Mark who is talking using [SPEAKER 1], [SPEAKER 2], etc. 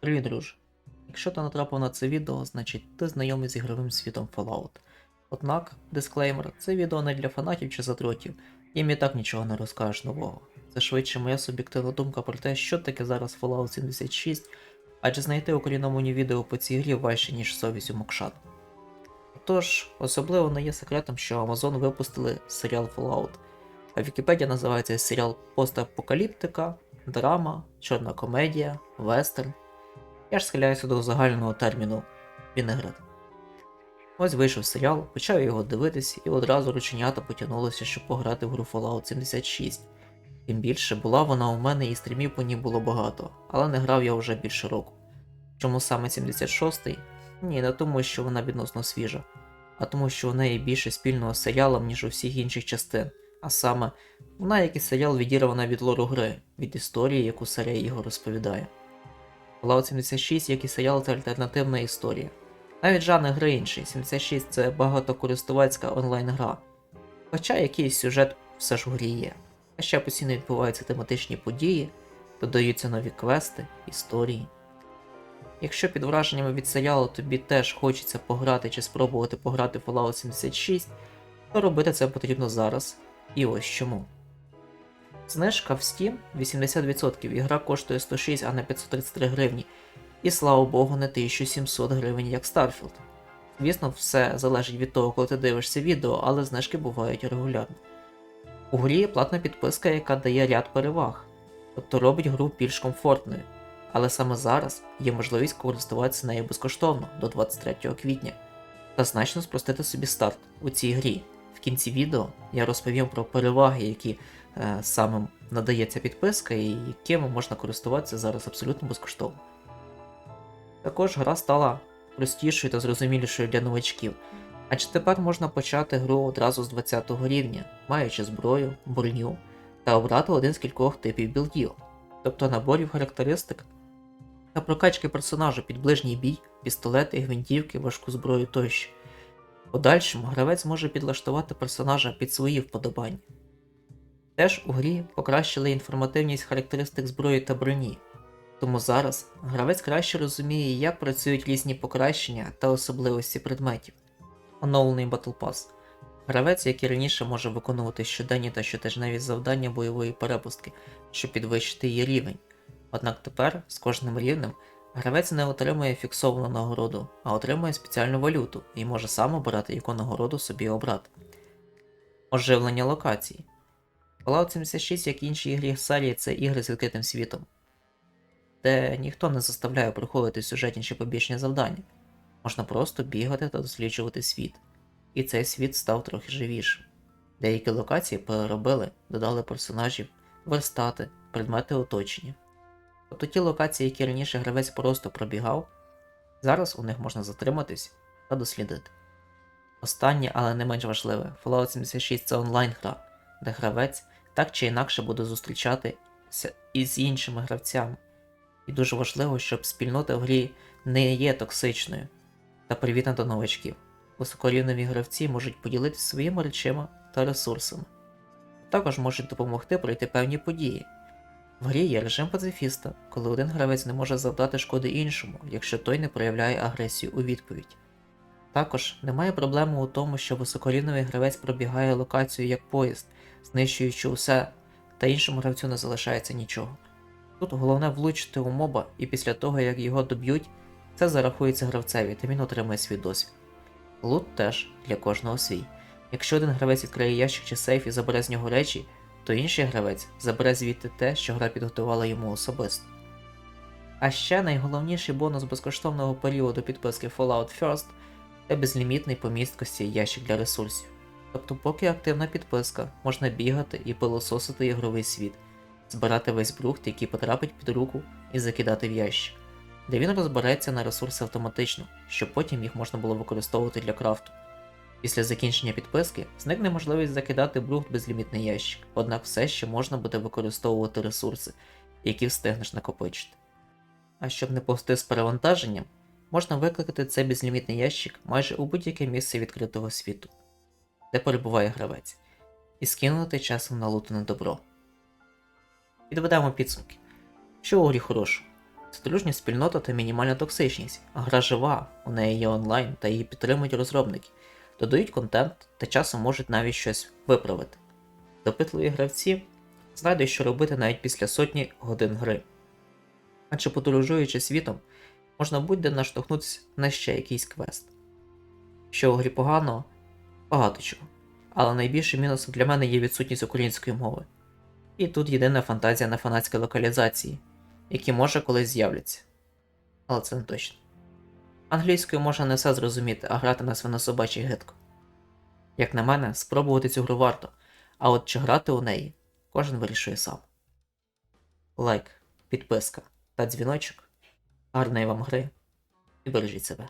[SPEAKER 1] Привіт, друже. Якщо ти натрапив на це відео, значить ти знайомий з ігровим світом Fallout. Однак, дисклеймер, це відео не для фанатів чи задротів, їм і так нічого не розкажеш нового. Це швидше моя суб'єктивна думка про те, що таке зараз Fallout 76, адже знайти україномовні відео по цій грі важче, ніж совість у Мокшан. Тож, особливо не є секретом, що Amazon випустили серіал Fallout, а Вікіпедія називає цей серіал постапокаліптика, драма, чорна комедія, вестерн. Я ж схиляюся до загального терміну Вінегрет. Ось вийшов серіал, почав його дивитись, і одразу рученята потягнулося, щоб пограти в гру Fallout 76. Тим більше була вона у мене і стрімів по ній було багато, але не грав я вже більше року. Чому саме 76-й? Ні, не тому, що вона відносно свіжа, а тому, що у неї більше спільного з серіалом, ніж у всіх інших частин. А саме, вона як і серіал відірвана від лору гри, від історії, яку серія його розповідає. Fallout 76, як і серіал, це альтернативна історія. Навіть жанр гри інший, 76 це багатокористувацька онлайн-гра. Хоча якийсь сюжет все ж грі є. А ще постійно відбуваються тематичні події, додаються нові квести, історії. Якщо під враженнями від серіалу тобі теж хочеться пограти чи спробувати пограти Fallout 76, то робити це потрібно зараз. І ось чому. Знижка в Steam 80%, ігра коштує 106, а не 533 гривні. І слава Богу, не 1700 гривень, як Starfield. Звісно, все залежить від того, коли ти дивишся відео, але знижки бувають регулярно. У грі є платна підписка, яка дає ряд переваг, тобто робить гру більш комфортною. Але саме зараз є можливість користуватися нею безкоштовно до 23 квітня та значно спростити собі старт у цій грі. В кінці відео я розповім про переваги, які е, саме надає підписка і якими можна користуватися зараз абсолютно безкоштовно. Також гра стала простішою та зрозумілішою для новачків, адже тепер можна почати гру одразу з 20 рівня, маючи зброю, броню та обрати один з кількох типів білдів, тобто наборів характеристик та прокачки персонажа під ближній бій, пістолети, гвинтівки, важку зброю тощо. В подальшому гравець може підлаштувати персонажа під свої вподобання. Теж у грі покращили інформативність характеристик зброї та броні, тому зараз гравець краще розуміє, як працюють різні покращення та особливості предметів. Оновлений Battle Pass. Гравець, як і раніше, може виконувати щоденні та щотижневі завдання бойової перепустки, щоб підвищити її рівень. Однак тепер з кожним рівнем гравець не отримує фіксовану нагороду, а отримує спеціальну валюту і може сам обирати, яку нагороду собі обрати. Оживлення локацій. Fallout 76, як і інші ігри серії, це ігри з відкритим світом, де ніхто не заставляє проходити сюжетні чи побічні завдання. Можна просто бігати та досліджувати світ. І цей світ став трохи живішим. Деякі локації переробили, додали персонажів, верстати, предмети оточення. Тобто ті локації, які раніше гравець просто пробігав, зараз у них можна затриматись та дослідити. Останнє, але не менш важливе, Fallout 76 це онлайн-гра, де гравець так чи інакше буде зустрічатися із іншими гравцями. І дуже важливо, щоб спільнота в грі не є токсичною та привітна до новачків. Високорівневі гравці можуть поділитися своїми речима та ресурсами. Також можуть допомогти пройти певні події. В грі є режим пацифіста, коли один гравець не може завдати шкоди іншому, якщо той не проявляє агресію у відповідь. Також немає проблеми у тому, що високорівневий гравець пробігає локацію як поїзд, знищуючи усе, та іншому гравцю не залишається нічого. Тут головне влучити у моба, і після того, як його доб'ють, це зарахується гравцеві, та він отримає свій досвід. Лут теж для кожного свій. Якщо один гравець відкриє ящик чи сейф і забере з нього речі, то інший гравець забере звідти те, що гра підготувала йому особисто. А ще найголовніший бонус безкоштовного періоду підписки Fallout First це безлімітний по ящик для ресурсів. Тобто, поки активна підписка, можна бігати і пилососити ігровий світ, збирати весь брухт, який потрапить під руку, і закидати в ящик, де він розбереться на ресурси автоматично, щоб потім їх можна було використовувати для крафту. Після закінчення підписки зникне можливість закидати брухт безлімітний ящик, однак все ще можна буде використовувати ресурси, які встигнеш накопичити. А щоб не повсти з перевантаженням, можна викликати цей безлімітний ящик майже у будь-яке місце відкритого світу, де перебуває гравець, і скинути часом налутане добро. Підведемо підсумки. Що у грі хорошого? Це дружня спільнота та мінімальна токсичність. А гра жива, у неї є онлайн та її підтримують розробники, додають контент та часом можуть навіть щось виправити. Допитливі гравці знайдуть, що робити навіть після сотні годин гри. Адже подорожуючи світом, можна будь-де наштовхнутися на ще якийсь квест. Що у грі поганого, багато чого. Але найбільшим мінусом для мене є відсутність української мови. І тут єдина фантазія на фанатській локалізації, які може колись з'являться. Але це не точно. Англійською можна не все зрозуміти, а грати на свинособачій гидко. Як на мене, спробувати цю гру варто, а от чи грати у неї, кожен вирішує сам. Лайк, підписка та дзвіночок. Гарної вам гри і бережіть себе.